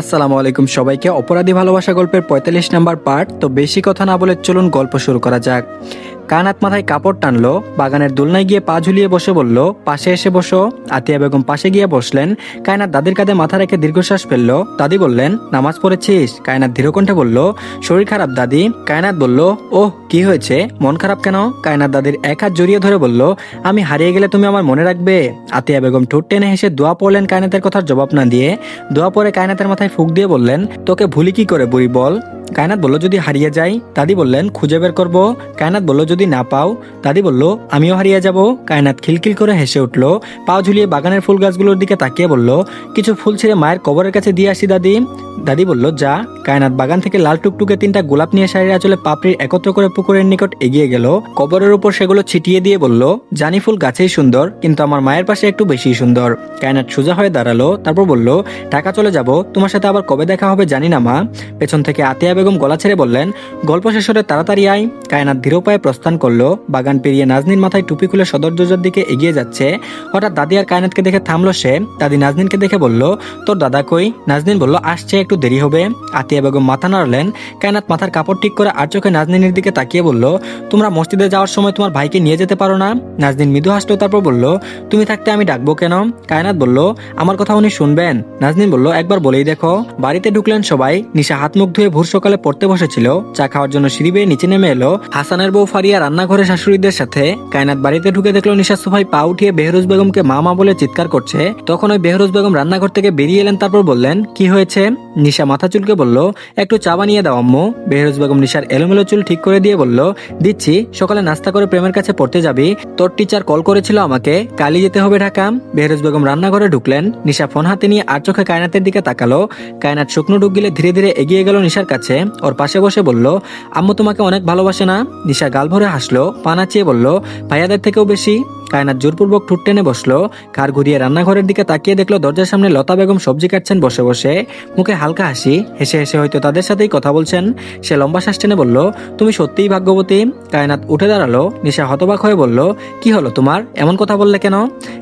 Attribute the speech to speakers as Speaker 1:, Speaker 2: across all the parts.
Speaker 1: আসসালামু আলাইকুম সবাইকে অপরাধী ভালোবাসা গল্পের পঁয়তাল্লিশ নাম্বার পার্ট। তো বেশি কথা না বলে চলুন গল্প শুরু করা যাক। কানাত মাথায় কাপড় টানলো, বাগানের দোলনায় গিয়ে পা ঝুলিয়ে বসে বলল, পাশে এসে বসো। আতিয়া বেগম পাশে গিয়ে বসলেন। কায়নাত দাদির কাঁধে মাথা রেখে দীর্ঘশ্বাস ফেলল। দাদি বললেন, নামাজ পড়েছিস? কায়নাত ধীরকণ্ঠে বলল, শরীর খারাপ দাদি। কায়নাত বলল, ওহ, কি হয়েছে? মন খারাপ কেন? কায়নাত দাদির এক হাত জড়িয়ে ধরে বলল, আমি হারিয়ে গেলে তুমি আমার মনে রাখবে। আতিয়া বেগম ঠোঁট টেনে হেসে দোয়া পড়লেন কায়নাতের কথার জবাব না দিয়ে। দোয়া পরে কায়নাতের মাথায় ফুক দিয়ে বললেন, তোকে ভুলি কি করে বুড়ি বল? কায়নাত বলল, যদি হারিয়ে যাই? দাদি বললেন, খুঁজে বের করব। কায়নাত বলল যদি না পাও, দাদি বলল, আমিও হারিয়ে যাব। কায়নাত খিলখিল করে হেসে উঠল। পা ঝুলিয়ে বাগানের ফুল গাছগুলোর দিকে তাকিয়ে বলল, কিছু ফুল ছিঁড়ে মায়ের কবরের কাছে দিয়ে আসি, দাদি। দাদি বলল, যা। কায়নাত বাগান থেকে লাল টুকটুকে তিনটা গোলাপ নিয়ে শাড়ির আঁচলে পাপড়ির একত্র করে পুকুরের নিকট এগিয়ে গেল। কবরের উপর সেগুলো ছিটিয়ে দিয়ে বলল, জানি ফুল গাছেই সুন্দর, কিন্তু আমার মায়ের পাশে একটু বেশি সুন্দর। কায়নাত সোজা হয়ে দাঁড়াল, তারপর বলল, ঢাকা চলে যাব, তোমার সাথে আবার কবে দেখা হবে জানি না, মা। পেছন থেকে আতিয়া বেগম গলা ছেড়ে বললেন, গল্প শেষ হলে তাড়াতাড়ি আয়। কায়নাত ধীর পায়ে প্রস্থান করল। বাগান পেরিয়ে নাজনীর মাথায় টুপি খুলে সদর দরজার দিকে এগিয়ে যাচ্ছে। হঠাৎ দাদি আর কায়নাতকে দেখে থামলো সে। দাদি নাজনীনকে দেখে বলল, তোর দাদা কই? নাজনীন বলল, আসছে, একটু দেরি হবে। আতিয়া বেগম মাথা নাড়লেন। কায়নাত মাথার কাপড় ঠিক করে আর চোখে নাজনীনের দিকে তাকিয়ে বলল, তোমরা মসজিদে যাওয়ার সময় তোমার ভাইকে নিয়ে যেতে পারো না? নাজনীন মৃদু হাসলো, তারপর বলল, তুমি থাকতে আমি ডাকবো কেন? কায়নাত বলল, আমার কথা উনি শুনবেন। নাজনীন বলল, একবার বলেই দেখো। বাড়িতে ঢুকলেন সবাই। নিশা হাত মুখ ধুয়ে ভোর সকালে পড়তে বসেছিল। চা খাওয়ার জন্য সিঁড়ি বেয়ে নিচে নেমে এলো। হাসানের বউ ফারিয়া রান্নাঘরে শাশুড়িদের সাথে কায়নাত বাড়িতে ঢুকে দেখল নিশা সোফাই পা উঠিয়ে বেহরুজ বেগমকে মা মা বলে চিৎকার করছে। তখন ওই বেহরুজ বেগম রান্নাঘর থেকে বেরিয়ে এলেন, তারপর বললেন, কি হয়েছে? নিশা মাথা চুলকে বলল, একটু চা বানিয়ে দাও, আম্মু। বেহরুজ বেগম নিশার এলোমেলো চুল ঠিক করে দিয়ে বলল, দিচ্ছি, সকালে নাস্তা করে প্রেমের কাছে পড়তে যাবি। তোর টিচার কল করেছিল আমাকে কালি যেতে হবে ঢাকা। বেহরুজ বেগম রান্নাঘরে ঢুকলেন। নিশা ফোন হাতে নিয়ে আর চোখে কায়নাতের দিকে তাকালো। কায়নাত শুকনো ডুব গিলে ধীরে ধীরে এগিয়ে গেল নিশার কাছে। ওর পাশে বসে বলল, আম্মু, তোমাকে অনেক ভালোবাসে না? নিশা গাল ভরে হাসলো, পা নাচিয়ে বলল, ভাইয়াদের থেকেও বেশি। কায়নাত জোরপূর্বক ঠুট টেনে বসল। কার ঘুরিয়ে রান্নাঘরের দিকে তাকিয়ে দেখল, দরজার সামনে লতা বেগম সবজি কাটছেন বসে বসে। মুখে হালকা হাসি, হেসে হেসে হয়তো তাদের সাথেই কথা বলছেন। সে লম্বা শ্বাস টেনে বলল, তুমি সত্যিই ভাগ্যবতী? কায়নাত উঠে দাঁড়াল, নিশা হতবাক হয়ে বলল, কি হলো তোমার? এমন কথা বললে কেন?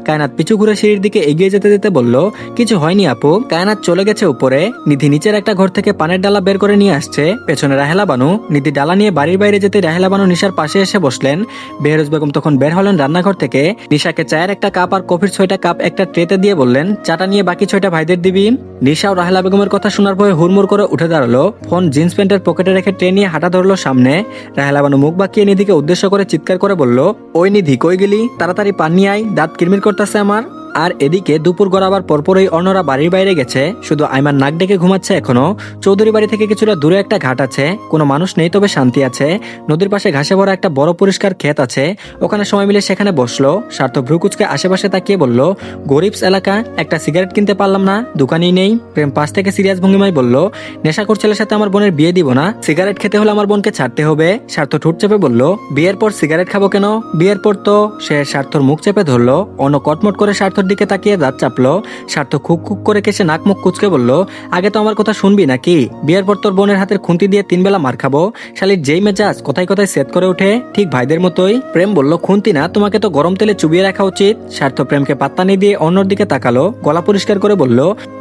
Speaker 1: কায়নাত পিছু ঘুরে সিঁড়ির দিকে এগিয়ে যেতে যেতে বলল, কিছু হয়নি আপু। কায়নাত চলে গেছে উপরে। নিধি নিচের একটা ঘর থেকে পানের ডালা বের করে নিয়ে আসছে। পেছনে রাহেলা বানু। নিধি ডালা নিয়ে বাড়ির বাইরে যেতে রাহেলা বানু নিশার পাশে এসে বসলেন। বেহরুজ বেগম তখন বের হলেন রান্নাঘর থেকে। নিশাকে চায়ের একটা কাপ আর কফির ছয়টা কাপ একটা ট্রেতে দিয়ে বললেন, চাটা নিয়ে বাকি ছয়টা ভাইদের দিবি? নিশা ও রাহেলা বেগমের কথা শোনার পরে হুড়মুড় করে উঠে দাঁড়াল। ফোন জিন্স প্যান্টের পকেটে রেখে ট্রেন নিয়ে হাঁটা ধরলো সামনে। রাহেলা বানু মুখ বাঁকিয়ে নিধিকে উদ্দেশ্য করে চিৎকার করে বলল, ওই নিধি, কই গেলি? তাড়াতাড়ি পান নিয়ে আয়, দাঁত কিরমির করতেছে আমার। আর এদিকে দুপুর গড়াবার পরপরই অন্যরা বাড়ির বাইরে গেছে। শুধু আইমার নাক ডেকে ঘুমাচ্ছে এখনও। চৌধুরী বাড়ি থেকে কিছুটা দূরে একটা ঘাট আছে। কোনো মানুষ নেই, তবে শান্তি আছে। নদীর পাশে ঘাসে ভরা একটা বড় পরিষ্কার ক্ষেত আছে। ওখানে সময় মিলে সেখানে বসল। স্বার্থ ভ্রুকুচকে আশেপাশে তাকিয়ে বলল, গরিবস এলাকা, একটা সিগারেট কিনতে পারলাম না, দোকানেই নেই। প্রেম পাশ থেকে সিরিয়াস ভঙ্গিমায় বলল নেশাখোর ছেলের সাথে আমার বোনের বিয়ে দিব না। সিগারেট খেতে হলে আমার বোনকে ছাড়তে হবে। স্বার্থ ঠোঁট চেপে বলল, বিয়ের পর সিগারেট খাব কেন? বিয়ের পর তো? সে স্বার্থর মুখ চেপে ধরলো, অন্য কটমট করে স্বার্থর দিকে তাকিয়ে দাঁত চাপলো। স্বার্থ খুক খুক করে কেসে নাক মুখ কুচকে বলল, আগে তো আমার কথা শুনবি নাকি? বিয়ের পর তোর বোনের হাতের খুন্তি দিয়ে তিন বেলা মার খাব। শালির যেই মেজাজ, কোথায় কোথায় সেট করে ওঠে। ঠিক ভাইদের মতোই। প্রেম বলল, খুন্তি না, তোমাকে তো গরম তেলে চুবিয়ে রাখা উচিত। স্বার্থ প্রেমকে পাত্তা নিয়ে দিয়ে অন্যর দিকে তাকালো। গলা পরিষ্কার করে বলল,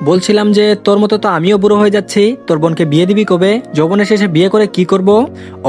Speaker 1: বলছিলাম যে তোর মতো তো আমিও বুড়ো হয়ে যাচ্ছি। তোর বোনকে বিয়ে দিবি কবে? যৌবনে শেষে বিয়ে করে কি করব?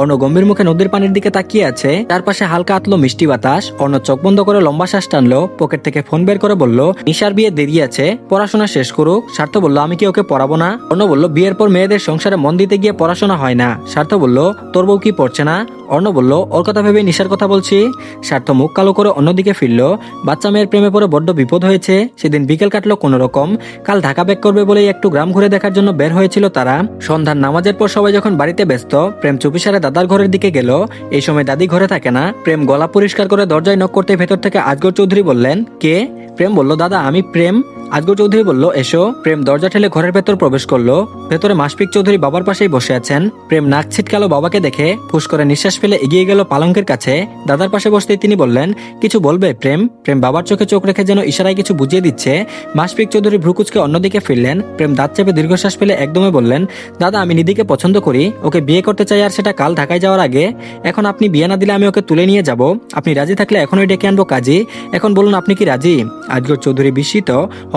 Speaker 1: অন্য গম্ভীর মুখে নদীর পানির দিকে তাকিয়ে আছে। তার পাশে হালকা আতলো মিষ্টি বাতাস। অন্য চোখ বন্ধ করে লম্বা শ্বাস টানলো। পকেট থেকে ফোন বের করে বলল, নিশার বিয়ে দেরি আছে, পড়াশোনা শেষ করুক। স্বার্থ বলল, আমি কি ওকে পড়াবো না? অর্ণ বলল, বিয়ের পর মেয়েদের সংসারে মন দিতে গিয়ে পড়াশোনা হয় না। স্বার্থ বলল, তোর বউ কি পড়ছে না? অর্ণ বলল, ওর কথা ভেবে নিশার কথা বলছি। স্বার্থ মুখ কালো করে অন্যদিকে ফিরলো। বাচ্চা মেয়ের প্রেমে পড়ে বড্ড বিপদ হয়েছে। সেদিন বিকেল কাটলো কোনো রকম। কাল ঢাকা ব্যাক করবে বলেই একটু গ্রাম ঘুরে দেখার জন্য বের হয়েছিল তারা। সন্ধ্যার নামাজের পর সবাই যখন বাড়িতে ব্যস্ত, প্রেম চুপিসারে দাদার ঘরের দিকে গেল। এই সময় দাদি ঘরে থাকে না। প্রেম গলা পরিষ্কার করে দরজায় নক করতে ভেতর থেকে আজগর চৌধুরী বললেন, কে? প্রেম বলল দাদা আমি প্রেম আজগর চৌধুরী বলল, এসো। প্রেম দরজা ঠেলে ঘরের ভেতর প্রবেশ করল। ভেতরে মাসপিক চৌধুরী বাবার পাশেই বসে আছেন। প্রেম নাক ছিটকালো বাবাকে দেখে ফুস করে নিঃশ্বাস ফেলে এগিয়ে গেল পালঙ্কের কাছে। দাদার পাশে বসতেই তিনি বললেন, কিছু বলবে প্রেম? প্রেম বাবার চোখে চোখ রেখে যেন ইশারায় কিছু বুঝিয়ে দিচ্ছে। মাসপিক চৌধুরী ভ্রুকুচকে অন্যদিকে ফিরলেন। প্রেম দাঁত চেপে দীর্ঘশ্বাস ফেলে একদমই বললেন, দাদা, আমি নিধিকে পছন্দ করি। ওকে বিয়ে করতে চাই আর সেটা কাল ঢাকায় যাওয়ার আগে। এখন আপনি বিয়ে না দিলে আমি ওকে তুলে নিয়ে যাব। আপনি রাজি থাকলে এখনই ডেকে আনব কাজী। এখন বলুন, আপনি কি রাজি? আজগর চৌধুরী বিস্মিত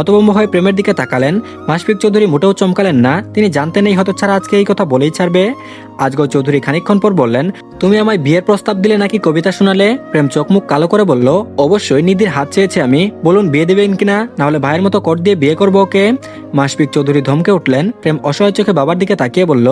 Speaker 1: হতভম্ব হয়ে প্রেমের দিকে তাকালেন। মাসফিক চৌধুরী মোটেও চমকালেন না। তিনি জানতেন এই হতচ্ছাড়া আজকে এই কথা বলেই ছাড়বে। আজগর চৌধুরী খানিক্ষণ পর বললেন, তুমি আমায় বিয়ের প্রস্তাব দিলে নাকি কবিতা শোনালে? প্রেম চোখ মুখ কালো করে বলল, অবশ্যই, নিধির হাত চেয়েছে আমি। বলুন, বিয়ে দেবেন কিনা? নাহলে ভাইয়ের মতো কর দিয়ে বিয়ে করব ওকে। মাসফিক চৌধুরী ধমকে উঠলেন। প্রেম অসহায় চোখে বাবার দিকে তাকিয়ে বলল,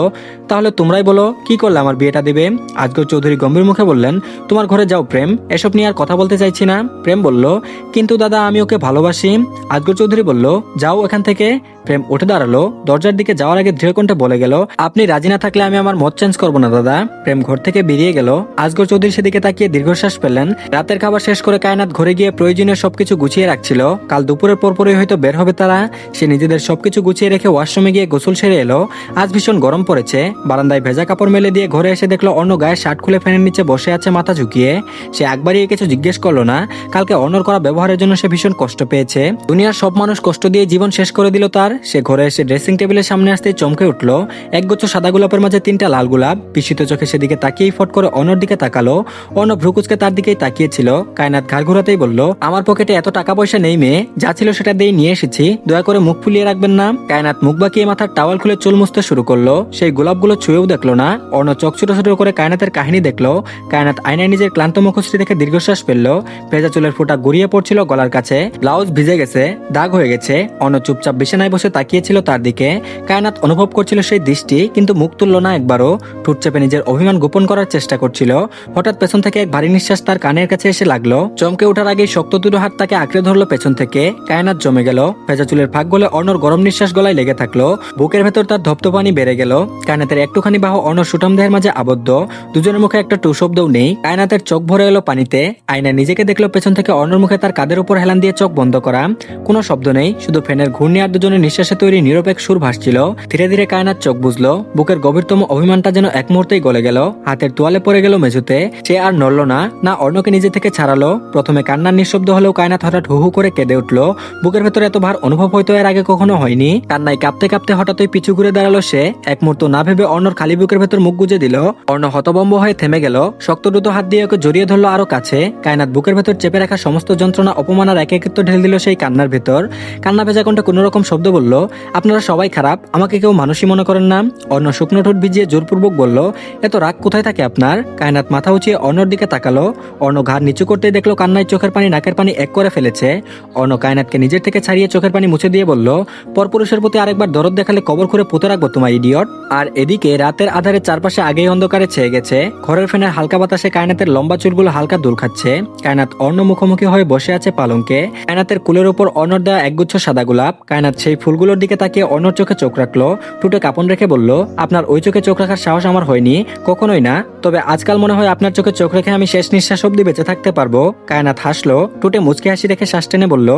Speaker 1: তাহলে তোমরাই বলো, কি করলে আমার বিয়েটা দেবে? আজগর চৌধুরী গম্ভীর মুখে বললেন, তোমার ঘরে যাও প্রেম, এসব নিয়ে আর কথা বলতে চাইছি না। প্রেম বলল, কিন্তু দাদা, আমি ওকে ভালোবাসি। আজগর চৌধুরী বলল, যাও এখান থেকে। প্রেম উঠে দাঁড়াল, দরজার দিকে যাওয়ার আগে দৃঢ়কণ্ঠে বলে গেল, আপনি রাজি না থাকলে আমি আমার মত চেঞ্জ করব না, দাদা। প্রেম ঘর থেকে বেরিয়ে গেল। আজগর চৌধুরী সেদিকে তাকিয়ে দীর্ঘশ্বাস পেলেন রাতের খাবার শেষ করে কায়নাত ঘরে গিয়ে প্রয়োজনীয় সবকিছু গুছিয়ে রাখছিল। কাল দুপুরের পরপরই হয়তো বের হবে তারা। সে নিজেদের সবকিছু গুছিয়ে রেখে ওয়াশরুমে গিয়ে গোসল সেরে এলো। আজ ভীষণ গরম পড়েছে। বারান্দায় ভেজা কাপড় মেলে দিয়ে ঘরে এসে দেখল অন্য গায়ে শার্ট খুলে ফ্যানের নিচে বসে আছে মাথা ঝুঁকিয়ে। সে একবারই কিছু জিজ্ঞেস করল না। কালকে অনর করা ব্যবহারের জন্য সে ভীষণ কষ্ট পেয়েছে। দুনিয়ার সব মানুষ কষ্ট দিয়ে জীবন শেষ করে দিল তার। সে ঘরে এসে ড্রেসিং টেবিলের সামনে আসতে চমকে উঠল। একগুচ্ছ সাদা গোলাপের মাঝে তিনটা লাল গোলাপ। বিস্মিত চোখে সেদিকে তাকিয়েই ফট করে অনর দিকে তাকালো। অন্য ভ্রুকুচকে তার দিকেই তাকিয়েছিল। কায়নাত ঘাড় ঘুরাতেই বলল, আমার পকেটে এত টাকা পয়সা নেই মেয়ে, যা ছিল সেটা দিয়ে নিয়ে এসেছি। দয়া করে মুখ ফুলিয়ে রাখবেন না। কায়নাত মুখ বাঁকিয়ে মাথার টাওয়াল খুলে চুল মুছতে শুরু করল। সেই গোলাপগুলো ছুঁয়েও দেখল না। অর্ণ চোখ ছোট ছোট করে কায়নাতের কাহিনী দেখল। কায়নাত আয়নায় নিজের ক্লান্ত মুখশ্রী দেখে দীর্ঘশ্বাস ফেলল। ভেজা চুলের ফোঁটা গড়িয়ে পড়ছিল গলার কাছে। ব্লাউজ ভিজে গেছে, দাগ হয়ে গেছে। অন্য চুপচাপ বিছানায় বসে তাকিয়েছিল তার দিকে। কায়নাত অনুভব করছিল সেই দৃষ্টি, কিন্তু মুখ তুলল না একবারও। ঠোঁট চেপে নিজের অভিমান গোপন করার চেষ্টা করছিল। হঠাৎ পেছন থেকে এক ভারী নিঃশ্বাস তার কানের কাছে এসে লাগল। চমকে ওঠার আগেই শক্ত দুটো হাত তাকে আঁকড়ে ধরলো পেছন থেকে। কায়নাত জমে গেল। ভেজা চুলের ফাঁক গলে অর্ণর গরম নিঃশ্বাস গলায় লেগে থাকল। বুকের ভেতর তার ধপ্তপানি বেড়ে গেল। কায়নাতের একটুখানি বাহু অর্ণর সুটাম দেহের মাঝে আবদ্ধ। দুজনের মুখে একটা টু শব্দও নেই। কায়নাতের চোখ ভরে এলো পানিতে। আয়না নিজেকে দেখল পেছন থেকে অর্ণর মুখে তার কাদের উপর হেলান দিয়ে চোখ বন্ধ করা। কোনো শব্দ নেই, শুধু ফ্যানের ঘূর্ণি আর দুজনের নিঃশ্বাসে তৈরি নিরপেক্ষ সুর ভাসছিল। ধীরে ধীরে কায়নাত চোখ বুঝলো, বুকের গভীরতম অভিমানটা যেন এক মুহূর্তেই গলে গেল। হাতের তোয়ালে পড়ে গেল মেঝুতে। সে আর নড়ল না না অর্ণকে নিজে থেকে ছাড়ালো। প্রথমে কান্নার নিঃশব্দ হলেও কায়নাত হঠাৎ হু হু করে কেঁদে উঠল। বুকের ভেতরে এত ভার অনুভব হয়তো এর আগে কখনো হয়নি। কান্নায় কাঁপতে কাঁপতে হঠাৎই পিছু ঘুরে দাঁড়াল সে। এক মুহূর্ত না ভেবে অর্ণর খালি বুকের ভেতর মুখ গুজে দিল। অর্ণ হতবম্ব হয়ে থেমে গেল। শক্ত দ্রুত হাত দিয়ে ওকে জড়িয়ে ধরলো আরও কাছে। কায়নাত বুকের ভেতর চেপে রাখা সমস্ত যন্ত্রণা অপমান আর একাকিত্ব ঢেল দিল সেই কান্নার ভেতর। কান্না ভেজা কণ্ঠে কোনো রকম শব্দ বলল, আপনারা সবাই খারাপ, আমাকে কেউ মানুষই মনে করেন না। অন্য শুকনো ঠোঁট ভিজিয়ে জোরপূর্বক বলল, এত রাগ কোথায় থাকে আপনার? কায়নাত মাথা উঁচিয়ে অর্ণর দিকে তাকালো। অর্ণ ঘাড় নিচু করতেই দেখল কান্নায় চোখের পানি নাকের পানি এক করে ফেলেছে। অর্ণ কায়নাতকে নিজের থেকে ছাড়িয়ে চোখের পানি মুছে দিয়ে বলল, পরপুরুষের প্রতি আরেকবার দরদ দেখালে কবর করে পুঁতে রাখব তোমার ইডিয়ট। আর এদিকে রাতের আধারে চারপাশে আগেই অন্ধকারে ছেয়ে গেছে। ঘরের ফ্যানের হালকা বাতাসে কায়নাতের লম্বা চুলগুলো হালকা দোল খাচ্ছে। কায়নাত অন্য মুখোমুখি হয়ে বসে আছে পালঙ্কে। কায়নাতের কুলের উপর অর্ণর দেওয়া একগুচ্ছ সাদা গোলাপ। কায়নাত সেই ফুলগুলোর দিকে তাকিয়ে অর্ণর চোখে চোখ রাখল টুটে কাপন রেখে বলল, আপনার ওই চোখে চোখ রাখার সাহস আমার হয়নি, কখনোই না। তবে আজকাল মনে হয় আপনার চোখে চোখ রেখে আমি শেষ নিঃশ্বাস অব্দি বেঁচে থাকতে পারব। কায়নাত হাসলো টুটে মুচকি হাসি রেখে শ্বাস টেনে বলল,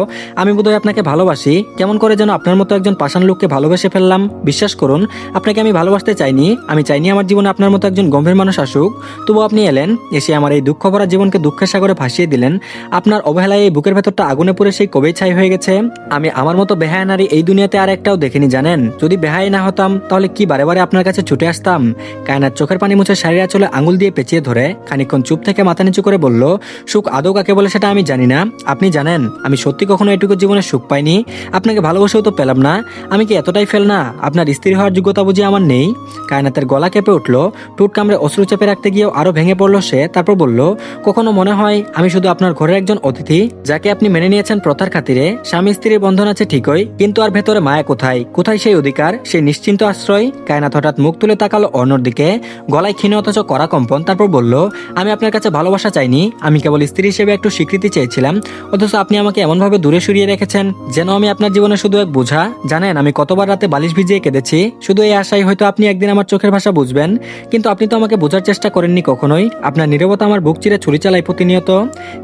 Speaker 1: আমি বোধহয় আপনাকে ভালোবাসি। কেমন করে যেন আপনার মতো একজন পাষাণ লোককে ভালোবেসে ফেললাম। বিশ্বাস করুন, আপনাকে আমি ভালোবাসতে চাইনি। আমি চাইনি আমার জীবনে আপনার মতো একজন গম্ভীর মানুষ আসুক। তবু আপনি এলেন, এসে আমার এই দুঃখ ভরা জীবনকে দুঃখের সাগরে ভাসিয়ে দিলেন। আপনার অবহেলায় এই বুকের ভেতরটা আগুনে পড়ে সেই কবেই ছাই হয়ে গেছে। আমি আমার মতো বেহায় নারী এই দুনিয়াতে আর একটাও দেখিনি, জানেন? যদি বেহায় না হতাম, তাহলে কি বারে বারে আপনার কাছে ছুটে আসতাম? কায়নার চোখের পানি মুছে শাড়ির চলে আঙুল দিয়ে পেঁচিয়ে ধরে খানিকক্ষণ চুপ থেকে মাথা নিচু করে বলল, সুখ আদৌ কাকে বলে সেটা আমি জানি না। আপনি জানেন, আমি সত্যি কখনো এটুকু জীবনে সুখ পাইনি। আপনাকে ভালোবাসেও তো পেলাম না। আমি কি এতটাই ফেল না? আপনার স্ত্রী হওয়ার যোগ্যতা বুঝি আমার নেই? কায়নাতের গলা কেঁপে উঠল টুট কামড়ে অশ্রু চেপে রাখতে গিয়েও আরও ভেঙে পড়ল সে, তারপর বলল, কখনো মনে হয় আমি শুধু আপনার ঘরের একজন অতিথি, যাকে আপনি মেনে নিয়েছেন প্রথার খাতিরে? স্বামী স্ত্রীর বন্ধন আছে ঠিকই, কিন্তু আর ভেতরে মায়া কোথায়? কোথায় সেই অধিকার? সেই নিশ্চিন্ত আশ্রয়? কায়নাত হঠাৎ মুখ তুলে তাকালো অর্ণর দিকে। গলায় ক্ষীণ অথচ কড়া কম্পন। তারপর বলল, আমি আপনার কাছে ভালোবাসা চাইনি। আমি কেবল স্ত্রী হিসেবে একটু স্বীকৃতি চেয়েছিলাম। অথচ আপনি আমাকে এমনভাবে দূরে সরিয়ে রেখেছেন, যেন আমি আপনার জীবনে শুধু এক বোঝা। জানেন, আমি কতবার রাতে বালিশ ভিজিয়ে কেঁদেছি। শুধু এই আশায় হয়তো আপনি একদিন আমার চোখের ভাষা বুঝবেন। কিন্তু আপনি তো আমাকে বোঝার চেষ্টা করেননি কখনোই। আপনার নীরবতা আমার বুক চিরে ছুরি চালাই প্রতিনিয়ত।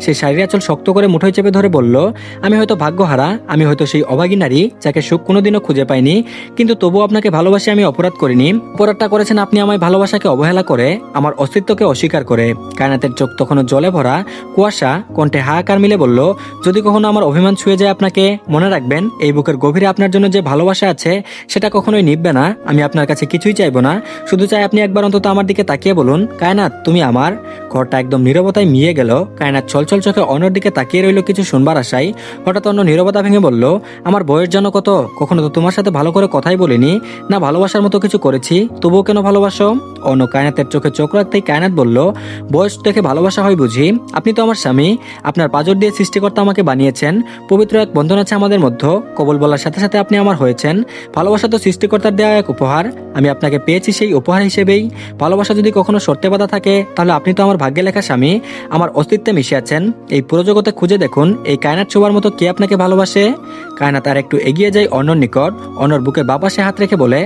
Speaker 1: সেই শারীর আঁচল শক্ত করে মুঠোয় চেপে ধরে বলল, আমি হয়তো ভাগ্যহারা। আমি হয়তো সেই অভাগী নারী যাকে সুখ কোনোদিনও খুঁজে পাইনি কিন্তু তবুও আপনাকে ভালোবাসি আমি অপরাধ করিনি। অপরাধটা করেছেন আপনি আমায় ভালোবাসাকে অবহেলা করে, আমার অস্তিত্বকে অস্বীকার করে। কায়নাতের চোখ তখনও জলে ভরা, কুয়াশা কণ্ঠে হাহাকার মিলে বলল, যদি কখনো আমার অভিমান ছুঁয়ে যায় আপনাকে, মনে রাখবেন, এই বুকের গভীরে আপনার জন্য যে ভালোবাসা আছে, সেটা কখনোই নিববে না। আমি আপনার কাছে কিছুই চাইব না, শুধু চাই আপনি একবার অন্তত আমার দিকে তাকিয়ে বলুন, কায়নাত, তুমি আমার? ঘরটা একদম নীরবতায় মিয়ে গেল। কায়নাত ছলছল চোখে অন্যর দিকে তাকিয়ে রইল কিছু শুনবার আশায়। হঠাৎ অন্য নীরবতা ভেঙে বলল, আমার বয়স যেন কত? কখনো তো তোমার সাথে ভালো করে কথাই বলিনি। না ভালোবাসার মতো কিছু করেছি। তবুও কেন ভালোবাসো? অন্য কায়নাতের চোখে চোখ রাখতেই কায়নাত বলল, বয়স দেখে ভালোবাসা হয় বুঝি। আপনি তো আমার স্বামী। আপনার পাজর দিয়ে সৃষ্টিকর্তা আমাকে বানিয়েছেন। পবিত্র এক বন্ধন আছে আমাদের মধ্যে। কবল বলার সাথে সাথে আপনি আমার হয়েছেন। ভালোবাসা তো সৃষ্টিকর্তার দেওয়া এক উপহার। আমি আপনাকে পেয়েছি সেই উপহার হিসেবেই। ভালোবাসা যদি কখনো সত্যে বাধা থাকে, তাহলে আপনি তো আমার ভাগ্যে লেখা স্বামী। আমার অস্তিত্বে মিশে আছেন। এই পুরো জগতে খুঁজে দেখুন, এই কায়নাত ছোবার মতো কে আপনাকে ভালোবাসে? কায়নাত আর একটু এগিয়ে যায় অন্যর নিকট। অন্যর বুকে বাপাসে হাত রেখে বলে,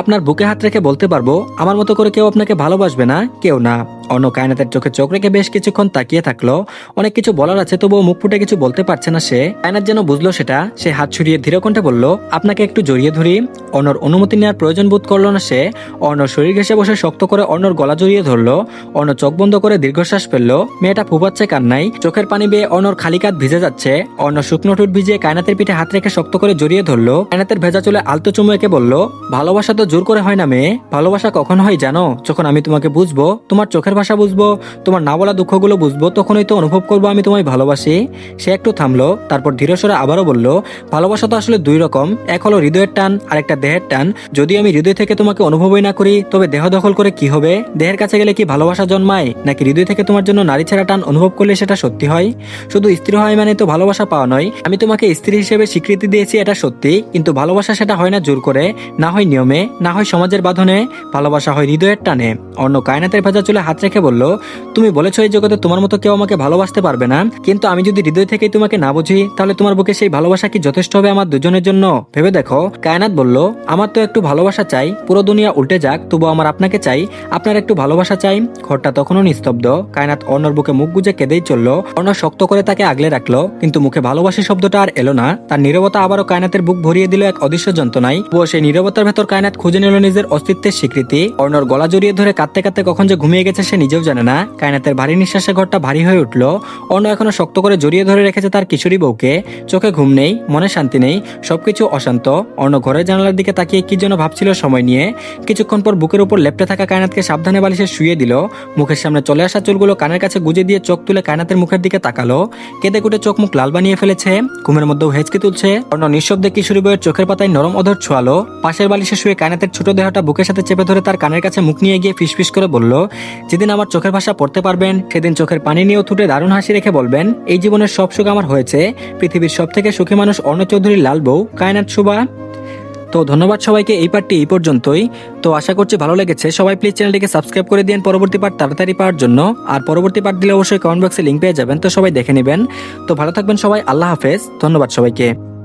Speaker 1: আপনার বুকে হাত রেখে বলতে পারব, আমার মতো করে কেউ আপনাকে ভালোবাসবে না, কেউ না। অন্য কায়নাতের চোখে চোখ রেখে বেশ কিছুক্ষণ তাকিয়ে থাকল। অনেক কিছু বলার আছে, তবুও মুখ ফুটে কিছু বলতে পারছে না সে। কায়নাত যেন বুঝলো সেটা, সে হাত ছুড়িয়ে ধীর কণ্ঠে বলল, আপনাকে একটু জড়িয়ে ধরি। অন্যর অনুমতি নেওয়ার প্রয়োজন বোধ করল না সে। অর্ণর শরীর ঘেসে বসে শক্ত করে অন্যর গলা জড়িয়ে ধরলো। অন্য চোখ বন্ধ করে দীর্ঘশ্বাস ফেলল। মেয়েটা ফুপাচ্ছে কান্নাই চোখের পানি বেয়ে অর্ণর খালি কাত ভিজে যাচ্ছে। অন্য শুকনো ঠোঁট ভিজিয়ে কায়নাতের পিঠে হাত রেখে শক্ত করে জড়িয়ে ধরলো। কায়নাতের ভেজা চলে আলতো চুমু একে বলল, ভালোবাসা তো জোর করে হয় না মেয়ে। ভালোবাসা কখন হয় জানো? যখন আমি তোমাকে বুঝব, তোমার চোখের ভাষা বুঝব, তোমার না বলা দুঃখগুলো বুঝব, তখনই তো অনুভব করব আমি তোমায় ভালোবাসি। সে একটু থামলো, তারপর ধীরস্বরে আবারও বলল, ভালোবাসা তো আসলে দুই রকম। এক হলো হৃদয়ের টান আর একটা দেহের টান। যদি আমি হৃদয় থেকে তোমাকে অনুভবই না করি, তবে দেহ দখল করে কি হবে? দেহের কাছে গেলে কি ভালোবাসা জন্মায়? নাকি হৃদয় থেকে তোমার জন্য নারী ছাড়া টান অনুভব করলে সেটা সত্যি হয়? শুধু স্ত্রী হয় মানে তো ভালোবাসা পাওয়া নয়। আমি তোমাকে স্ত্রী হিসেবে স্বীকৃতি দিয়েছি এটা সত্যি, কিন্তু ভালোবাসা সেটা হয় না জোর করে, না হয় নিয়মে, না হয় সমাজের বাঁধনে, ভালোবাসা হয় হৃদয়ের টানে। অন্য কায়নাতের ভেজা চুলে হাত রেখে বলল, তুমি বলেছ এই জগতে তোমার মতো কেউ আমাকে ভালোবাসতে পারবে না, কিন্তু আমি যদি হৃদয় থেকেই তোমাকে না বুঝি, তাহলে তোমার বুকে সেই ভালোবাসা কি যথেষ্ট হবে আমার দুজনের জন্য? ভেবে দেখো, কায়নাত বলল, আমার তো একটু ভালোবাসা চাই, পুরো দুনিয়া উল্টে যাক, তবু আমার আপনাকে চাই, আপনার একটু ভালোবাসা চাই। ঘরটা তখনও নিস্তব্ধ, কায়নাত অর্ণর বুকে মুখ গুজে কেঁদেই চলল অর্ণ শক্ত করে তাকে আগলে রাখল, কিন্তু মুখে ভালোবাসি শব্দটা আর এলো না, তার নীরবতা আবারও কায়নাতের বুক ভরিয়ে দিল এক অদৃশ্য যন্ত্রণায়। ও সেই নীরবতার ভেতর কায়নাত খুঁজে নিল নিজের অস্তিত্বের স্বীকৃতি। অর্ণর গলা জড়িয়ে ধরে কাঁদতে কাঁদতে কখন যে ঘুমিয়ে গেছে সে নিজেও জানে না। কায়নাতের ভারী নিঃশ্বাসে ঘরটা ভারী হয়ে উঠল। অর্ণ এখনও শক্ত করে জড়িয়ে ধরে রেখেছে তার কিশোরী বউকে। চোখে ঘুম নেই, মনে শান্তি নেই, সবকিছু অশান্ত। অর্ণ ঘরের জানালার দিকে তাকিয়ে কি যেন ভাবছিল সময় নিয়ে। কিছুক্ষণ পর বুকের উপর লেপটে থাকা কায়নাতকে সাবধানে বালিশে শুয়ে দিল। মুখের সামনে চলে আসা চুলগুলো কানের কাছে গুজে দিয়ে চোখ তুলে কায়নাতের মুখের দিকে তাকালো। কেঁদে কুটে চোখ মুখ লাল বানিয়ে ফেলেছে। ঘুমের মধ্যেও হেঁচকি তুলছে অন্য নিঃশব্দে কিশোরী বইয়ের চোখের পাতায় নরম অধর ছোয়ালো। পাশের বালিশে শুয়ে কায়নাতের ছোট দেহটা বুকের সাথে চেপে ধরে তার কানের কাছে মুখ নিয়ে গিয়ে ফিসফিস করে বলল, যেদিন আমার চোখের ভাষা পড়তে পারবেন, সেদিন চোখের পানি নিয়েও থুটে দারুণ হাসি রেখে বলবেন, এই জীবনের সব সুখ আমার হয়েছে। পৃথিবীর সব থেকে সুখী মানুষ অর্ণ চৌধুরীর লাল বউ, কায়নাত শুভা তো ধন্যবাদ সবাইকে এই পার্টটি এই পর্যন্তই। তো আশা করছি ভালো লেগেছে। সবাই প্লিজ চ্যানেলটিকে সাবস্ক্রাইব করে দিন পরবর্তী পার্ট তাড়াতাড়ি পাওয়ার জন্য। আর পরবর্তী পার্ট দিলে অবশ্যই কমেন্ট বক্সে লিঙ্ক পেয়ে যাবেন। তো সবাই দেখে নেবেন। তো ভালো থাকবেন সবাই। আল্লাহ হাফেজ। ধন্যবাদ সবাইকে।